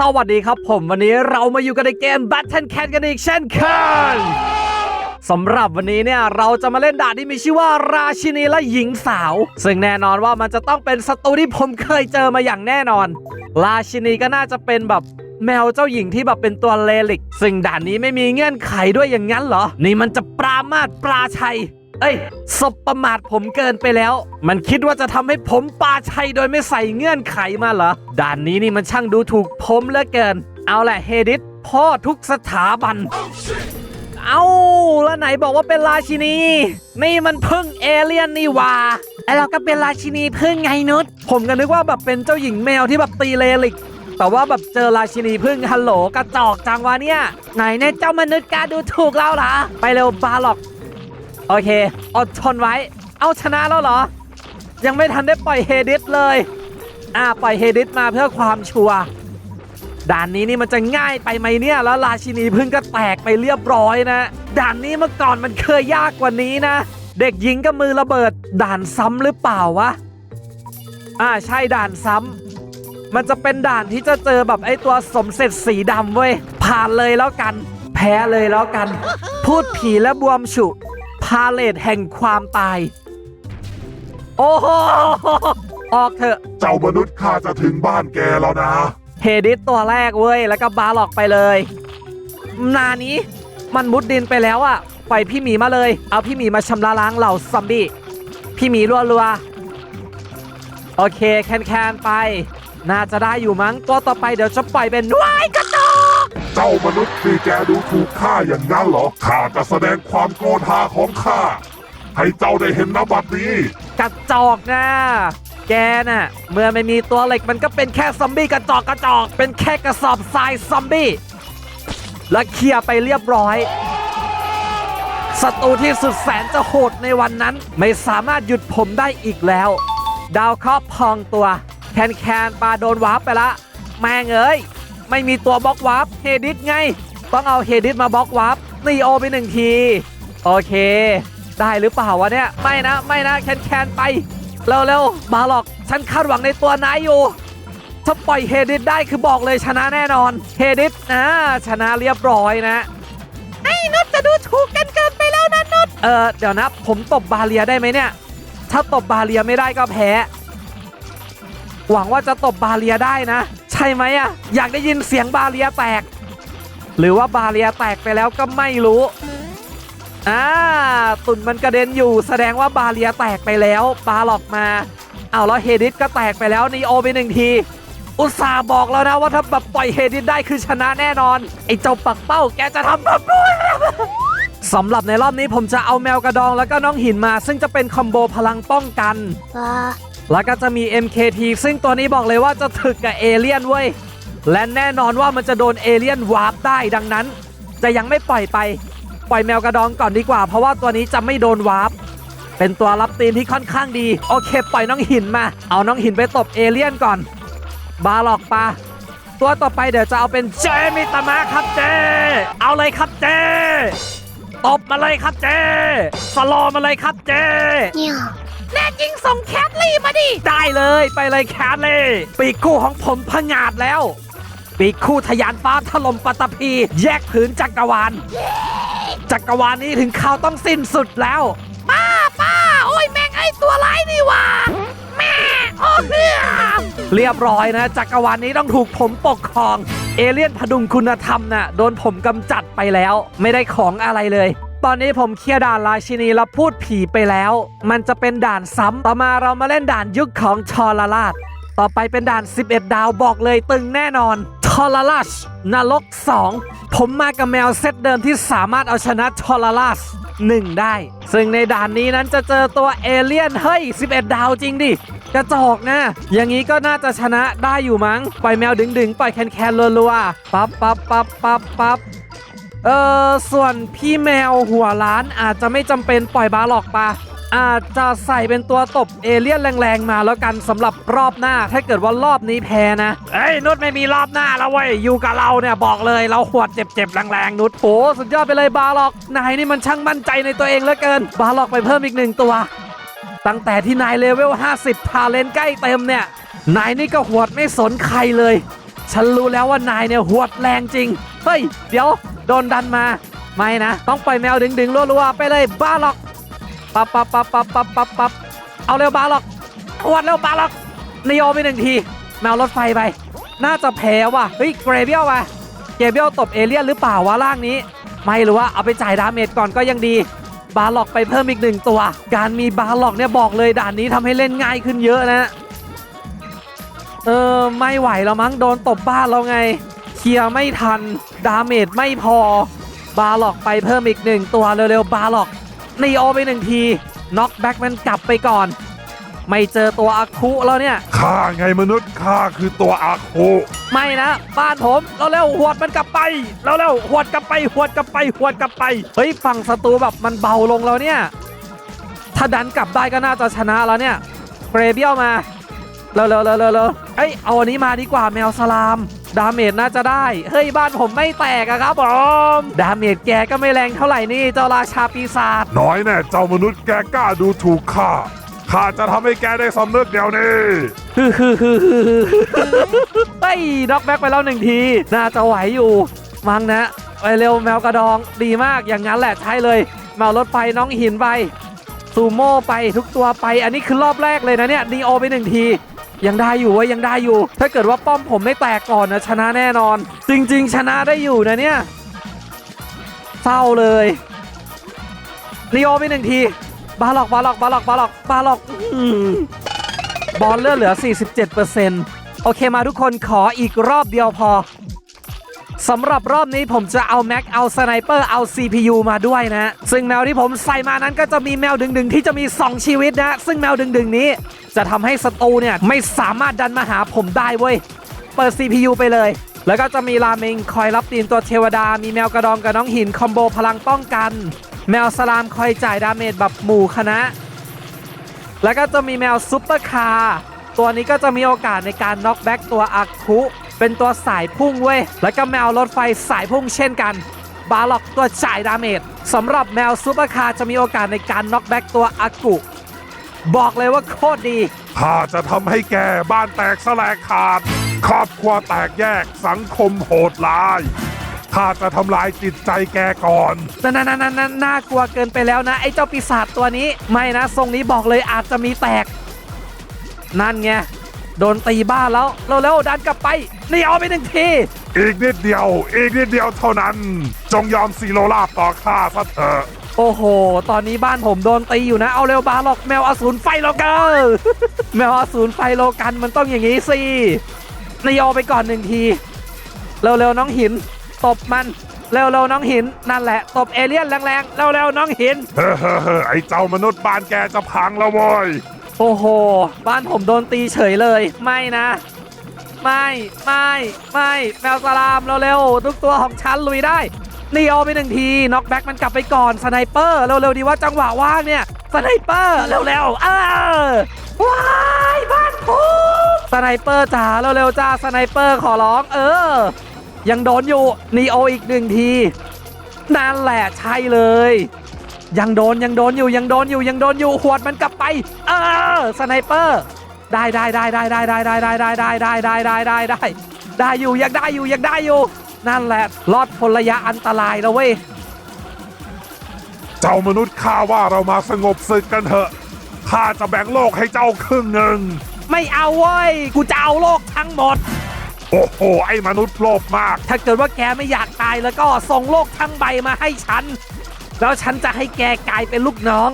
สวัสดีครับผมวันนี้เรามาอยู่กันในเกม Battle Cat กันอีกเช่นเคยสำหรับวันนี้เนี่ยเราจะมาเล่นด่านที่มีชื่อว่าราชินีและหญิงสาว ซึ่งแน่นอนว่ามันจะต้องเป็นศัตรูที่ผมเคยเจอมาอย่างแน่นอน ราชินีก็น่าจะเป็นแบบแมวเจ้าหญิงที่แบบเป็นตัวเลลิก ซึ่งด่านนี้ไม่มีเงื่อนไขด้วยอย่างนั้นเหรอ นี่มันจะปรามาสปราชัย เอ้ยสบประมาทผมเกินไปแล้ว มันคิดว่าจะทำให้ผมปาชัยโดยไม่ใส่เงื่อนไขมาเหรอ ด่านนี้นี่มันช่างดูถูกผมเหลือเกิน เอาแหละเฮดิสพ่อทุกสถาบัน เอาแล้วไหนบอกว่าเป็นราชินี นี่มันพึ่งเอเลี่ยนนี่หว่าไอเราก็เป็นราชินีพึ่งไงนุชผมก็นึกว่าแบบเป็นเจ้าหญิงแมวที่แบบตีเลลิกแต่ว่าแบบเจอราชินีพึ่งฮัลโหลกระจอกจังวะเนี่ยไหนเนี่ยเจ้ามนุษย์กล้าดูถูกเราเหรอไปเร็วบาหลอก โอเคอดทนไว้ เอาชนะแล้วเหรอ ยังไม่ทันได้ปล่อยเฮดิสเลย อ่าปล่อยเฮดิสมาเพื่อความชัวร์ด่านนี้นี่มันจะง่ายไปไหมเนี่ย แล้วราชินีพึ่งก็แตกไปเรียบร้อยนะ ด่านนี้เมื่อก่อนมันเคยยากกว่านี้นะ เด็กหญิงกับมือระเบิด ด่านซ้ำหรือเปล่าวะ อ่าใช่ด่านซ้ำมันจะเป็นด่านที่จะเจอแบบไอ้ตัวสมเสร็จสีดำเว้ยผ่านเลยแล้วกัน แพ้เลยแล้วกัน พูดผีและบวมฉุาเลทแห่งความตาย โอ้โหออกเถอะ เจ้ามนุษย์ข้าจะถึงบ้านแกแล้วนะ เฮดิสตัวแรกเว้ย แล้วก็บาร์ล็อกไปเลย นานี้มันมุดดินไปแล้วอะปล่อยพี่หมีมาเลย เอาพี่หมีมาชำระล้างเหล่าซอมบี้ พี่หมีรัวๆโอเคแคนแคนๆไป น่าจะได้อยู่มั้งตัวต่อไปเดี๋ยวจะปล่อยเป็นว้ายกระ เจ้ามนุษย์ที่แกดูถูกข้าอย่างนั้นเหรอข้าจะแสดงความโกรธาของข้าให้เจ้าได้เห็นนบัดนี้กระจอกนะแกน่ะเมื่อไม่มีตัวเหล็กมันก็เป็นแค่ซอมบี้กระจอกกระจอก เป็นแค่กระสอบทรายซอมบี้และเคลียร์ไปเรียบร้อยศัตรูที่สุดแสนจะโหดในวันนั้น ไม่สามารถหยุดผมได้อีกแล้ว ดาวเคราะห์พองตัว แคนแคนปลาโดนวาร์ปไปละ แม่งเอ้ย ไม่มีตัวบล็อกวาร์ปเฮดิสไง ต้องเอาเฮดิสมาบล็อกวาร์ปนีโอไปหนึ่งที โอเค ได้หรือเปล่าวะเนี่ย ไม่นะ ไม่นะ แคนแคนไป เร็วๆมาหรอก ฉันคาดหวังในตัวนายอยู่ถ้าปล่อยเฮดิสได้คือบอกเลยชนะแน่นอน เฮดิสนะชนะเรียบร้อยนะไอ้นุชจะดูถูกกันเกินไปแล้วนะนุชเออเดี๋ยวนะ ผมตบบาเลียได้ไหมเนี่ย ถ้าตบบาเลียไม่ได้ก็แพ้ หวังว่าจะตบบาเลียได้นะใช่ไหมอะอยากได้ยินเสียงบาเลียแตก หรือว่าบาเลียแตกไปแล้วก็ไม่รู้อ่าตุ่นมันกระเด็นอยู่ แสดงว่าบาเลียแตกไปแล้วบาหลอกมาเอาแล้วเฮดิสก็แตกไปแล้วนีโอไปหนึ่งทีอุตส่าห์บอกแล้วนะว่าถ้าแบบปล่อยเฮดิสได้คือชนะแน่นอน ไอ้เจ้าปักเป้าแกจะทำแบบนี้สำหรับในรอบนี้ผมจะเอาแมวกระดองแล้วก็น้องหินมา ซึ่งจะเป็นคอมโบพลังป้องกัน แล้วก็จะมี MKT ซึ่งตัวนี้บอกเลยว่าจะถึกกับเอเลี่ยนเว้ย และแน่นอนว่ามันจะโดนเอเลี่ยนวาร์ปได้ดังนั้น จะยังไม่ปล่อยไป ปล่อยแมวกระดองก่อนดีกว่า เพราะว่าตัวนี้จะไม่โดนวาร์ปเป็นตัวรับตีนที่ค่อนข้างดี โอเค ปล่อยน้องหินมา เอาน้องหินไปตบเอเลี่ยนก่อน บาหลอกปลาตัวต่อไปเดี๋ยวจะเอาเป็นเจมิตามะครับเจ เอาเลยครับเจตบมาเลยครับเจ สโลมาเลยครับเจ แน่จริงส่งแคทลี่มาดิ ได้เลยไปเลยแคทลี่ ปีกคู่ของผมพงาดแล้ว ปีกคู่ทะยานฟ้าถล่มปัตตภีแยกผืนจักรวาล จักรวาลนี้ถึงข่าวต้องสิ้นสุดแล้ว ป้าป้าโอ้ยแม่งไอตัวร้ายนี่ว่าแม่โอ้เพื่อเรียบร้อยนะ จักรวาลนี้ต้องถูกผมปกครอง เอเลี่ยนพดุงคุณธรรมน่ะโดนผมกำจัดไปแล้ว ไม่ได้ของอะไรเลย ตอนนี้ผมเคลียร์ด่านราชินีแล้วพูดผีไปแล้ว มันจะเป็นด่านซ้ำต่อมาเรามาเล่นด่านยุคของชอลาชต่อไปเป็นด่าน 11 ดาวบอกเลยตึงแน่นอนทอร์ลัสนรก 2 ผมมากับแมวเซตเดิมที่สามารถเอาชนะทอร์ลัส1ได้ ซึ่งในด่านนี้นั้นจะเจอตัวเอเลี่ยนเฮ้ย 11 ดาวจริงดิกระจอกนะ อย่างนี้ก็น่าจะชนะได้อยู่มั้ง ปล่อยแมวดึงๆ ปล่อยแคนๆรัวๆ ปั๊บปั๊บปั๊บปั๊บปั๊บ เออส่วนพี่แมวหัวล้านอาจจะไม่จำเป็นปล่อยบาหลอกปะอาจจะใส่เป็นตัวตบเอเลี่ยนแรงๆมาแล้วกันสำหรับรอบหน้า ถ้าเกิดว่ารอบนี้แพ้นะเอ้ยนุชไม่มีรอบหน้าแล้วเว้ยอยู่กับเราเนี่ยบอกเลยเราขวดเจ็บๆแรงๆนุชโอสุดยอดไปเลยบาหลอกนายนี่มันช่างมั่นใจในตัวเองเหลือเกิน บาหลอกไปเพิ่มอีกหนึ่งตัว ตั้งแต่ที่นายเลเวล 50 ทาเลนใกล้เต็มเนี่ยนายนี่ก็หวดไม่สนใครเลย ฉันรู้แล้วว่านายเนี่ยหวดแรงจริง เฮ้ย เดี๋ยวโดนดันมา ไม่นะ ต้องปล่อยแมวดึงดึงรัวๆไปเลยบ้าหรอกปับปับปับปับปับปับปับเอาเร็วบ้าหรอกหวดเร็วบ้าหรอกนโยไปหนึ่งที แมวรถไฟไป น่าจะแพ้ว่ะ เฮ้ยเกรเบียลมาเกรเบียลตบเอเลี่ยนหรือเปล่าวะล่างนี้ ไม่หรือว่าเอาไปจ่ายดาเมจก่อนก็ยังดี บาร์ล็อกไปเพิ่มอีกหนึ่งตัว การมีบาร์ล็อกเนี่ยบอกเลยด่านนี้ทำให้เล่นง่ายขึ้นเยอะนะ เออไม่ไหวแล้วมั้งโดนตบบ้านเราไง เคลียร์ไม่ทัน ดาเมจไม่พอ บาร์ล็อกไปเพิ่มอีกหนึ่งตัวเร็วๆ บาร์ล็อกนีโอไปหนึ่งทีน็อกแบ็กมันกลับไปก่อน ไม่เจอตัวอาคุแล้วเนี่ย ข้าไงมนุษย์ข้าคือตัวอาโคไม่นะ บ้านผมเราเร็วๆหวดมันกลับไปเราเร็วๆหวดกลับไปหวดกลับไปหวดกลับไปเฮ้ยฝั่งศัตรูแบบมันเบาลงแล้วเนี่ยถ้าดันกลับได้ก็น่าจะชนะแล้วเนี่ยเกรเบียลมา เร็วๆเร็วๆเร็วๆเอ้ยเอาอันนี้มาดีกว่าแมวสลาม ดาเมจน่าจะได้ เฮ้ยบ้านผมไม่แตกอะครับผมดาเมจแกก็ไม่แรงเท่าไหร่นี่เจ้าราชาปีศาจน้อยแน่เจ้ามนุษย์แกกล้าดูถูกข้าข้าจะทำให้แกได้สำนึกเดี๋ยวนี้ฮึฮึฮึฮึฮึเฮ้ยด็อกแบ็กไปแล้วหนึ่งที น่าจะไหวอยู่มั้งนะไปเร็วแมวกระดองดีมากอย่างนั้นแหละใช่เลยแมวรถไฟน้องหินไปซูโม่ไปทุกตัวไป อันนี้คือรอบแรกเลยนะเนี่ยดีโอไปหนึ่งที ยังได้อยู่เว้ยยังได้อยู่ ถ้าเกิดว่าป้อมผมไม่แตกก่อนนะชนะแน่นอน จริง ๆ ชนะได้อยู่นะเนี่ยเศร้าเลยลีโอไปหนึ่งที บาล็อกบาล็อกบาล็อกบาล็อกบาล็อกอื้อหือบอลเลือดเหลือ 47%โอเคมาทุกคนขออีกรอบเดียวพอ สำหรับรอบนี้ผมจะเอาแม็กเอาสไนเปอร์เอา CPU มาด้วยนะ ซึ่งแมวที่ผมใส่มานั้นก็จะมีแมวดึงๆ ที่จะมี 2 ชีวิตนะ ซึ่งแมวดึงๆ นี้ จะทำให้ศัตรูเนี่ยไม่สามารถดันมาหาผมได้เว้ย เปิด CPU ไปเลย แล้วก็จะมีราเมงคอยรับตีนตัวเทวดา มีแมวกระดองกับน้องหินคอมโบพลังป้องกัน แมวสลามคอยจ่ายดาเมจแบบหมู่คณะ แล้วก็จะมีแมวซุปเปอร์คาร์ตัวนี้ก็จะมีโอกาสในการน็อกแบ็กตัวอาคุ เป็นตัวสายพุ่งเว้ย แล้วก็แมวรถไฟสายพุ่งเช่นกัน บาล็อกตัวจ่ายดาเมจสำหรับแมวซุปเปอร์คาร์จะมีโอกาสในการน็อกแบ็กตัวอากุบอกเลยว่าโคตรดีข้าจะทำให้แกบ้านแตกสลายขาด ครอบครัวแตกแยกสังคมโหดร้ายข้าจะทำลายจิตใจแกก่อนนั่นนั่นนั่นนั่นน่ากลัวเกินไปแล้วนะ ไอ้เจ้าปีศาจตัวนี้ ไม่นะ ทรงนี้บอกเลยอาจจะมีแตก นั่นไง โดนตีบ้านแล้วเร็วๆดันกลับไปนี่เอาไปหนึ่งทีอีกนิดเดียว อีกนิดเดียวเท่านั้น จงยอมซีโรลาบต่อข้าซะเถอะโอ้โห ตอนนี้บ้านผมโดนตีอยู่นะ เอาเร็วบาหรอกแมวอสูรไฟโลกัน แมวอสูรไฟโลกันมันต้องอย่างนี้สินายโอไปก่อนหนึ่งที เร็วๆน้องหิน ตบมัน เร็วๆน้องหิน นั่นแหละ ตบเอเลี่ยนแรงๆ เร็วๆน้องหิน เฮ้อเฮ้อเฮ้อไอ้เจ้ามนุษย์บ้านแกจะพังแล้วเว้ย โอ้โห บ้านผมโดนตีเฉยเลย ไม่นะ ไม่ไม่ไม่แมวสลามเร็วๆทุกตัวของฉันลุยได้นี่เอาไปหนึ่งทีน็อกแบ็กมันกลับไปก่อนสไนเปอร์เร็วๆดีว่าจังหวะว่างเนี่ยสไนเปอร์เร็วๆเออว้ายบ้านผมสไนเปอร์จ๋าเร็วๆจ้าสไนเปอร์ขอร้อง เออ ยังโดนอยู่นีโออีกหนึ่งทีนั่นแหละใช่เลย ยังโดนยังโดนอยู่ยังโดนอยู่ยังโดนอยู่หวดมันกลับไป เออสไนเปอร์ได้ได้ได้ได้ได้ได้ได้ได้ได้ได้ได้ได้ได้ได้ได้ได้อยู่ยังได้อยู่ยังได้อยู่ นั่นแหละรอดพ้นระยะอันตรายแล้วเว้ยเจ้ามนุษย์ข้าว่าเรามาสงบศึกกันเถอะข้าจะแบ่งโลกให้เจ้าครึ่งหนึ่งไม่เอาเว้ยกูจะเอาโลกทั้งหมด โอ้โหไอ้มนุษย์โลภมาก ถ้าเกิดว่าแกไม่อยากตายแล้วก็ส่งโลกทั้งใบมาให้ฉัน แล้วฉันจะให้แกกลายเป็นลูกน้อง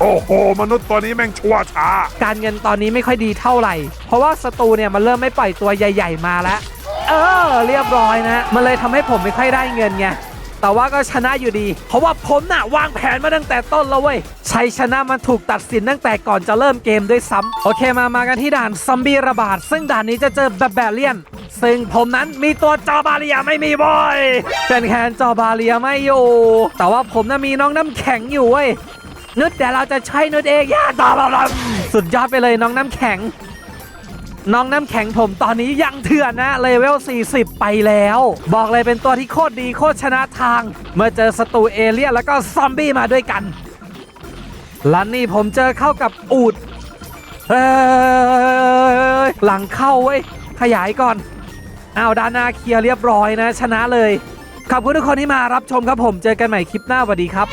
โอ้โห มนุษย์ตัวนี้แม่งชั่วช้า การเงินตอนนี้ไม่ค่อยดีเท่าไหร่ เพราะว่าศัตรูเนี่ยมันเริ่มไม่ปล่อยตัวใหญ่ ๆ มาแล้ว เออ เรียบร้อยนะ มันเลยทำให้ผมไม่ค่อยได้เงินไง แต่ว่าก็ชนะอยู่ดี เพราะว่าผมน่ะวางแผนมาตั้งแต่ต้นแล้วเว้ยชัยชนะมันถูกตัดสินตั้งแต่ก่อนจะเริ่มเกมด้วยซ้ำโอเคมามากันที่ด่านซอมบี้ระบาด ซึ่งด่านนี้จะเจอแบบแบเลียน ซึ่งผมนั้นมีตัวจอบาเลียไม่มีบอยเป็นแคนจอบาเลียไม่อยู่ แต่ว่าผมน่ะมีน้องน้ำแข็งอยู่เว้ยนุดเดี๋ยวเราจะใช้นุดเองย่าตาบลสุดยอดไปเลยน้องน้ำแข็ง น้องน้ำแข็งผมตอนนี้ยังเถื่อนนะเลเวล 40 ไปแล้ว บอกเลยเป็นตัวที่โคตรดีโคตรชนะทาง เมื่อเจอศัตรูเอเลี่ยนแล้วก็ซอมบี้มาด้วยกันและนี่ผมเจอเข้ากับอูดเฮ้ยหลังเข้าเว้ยขยายก่อนอ้าวด้านหน้าเคลียร์เรียบร้อยนะ ชนะเลยขอบคุณทุกคนที่มารับชมครับผมเจอกันใหม่คลิปหน้าสวัสดีครับ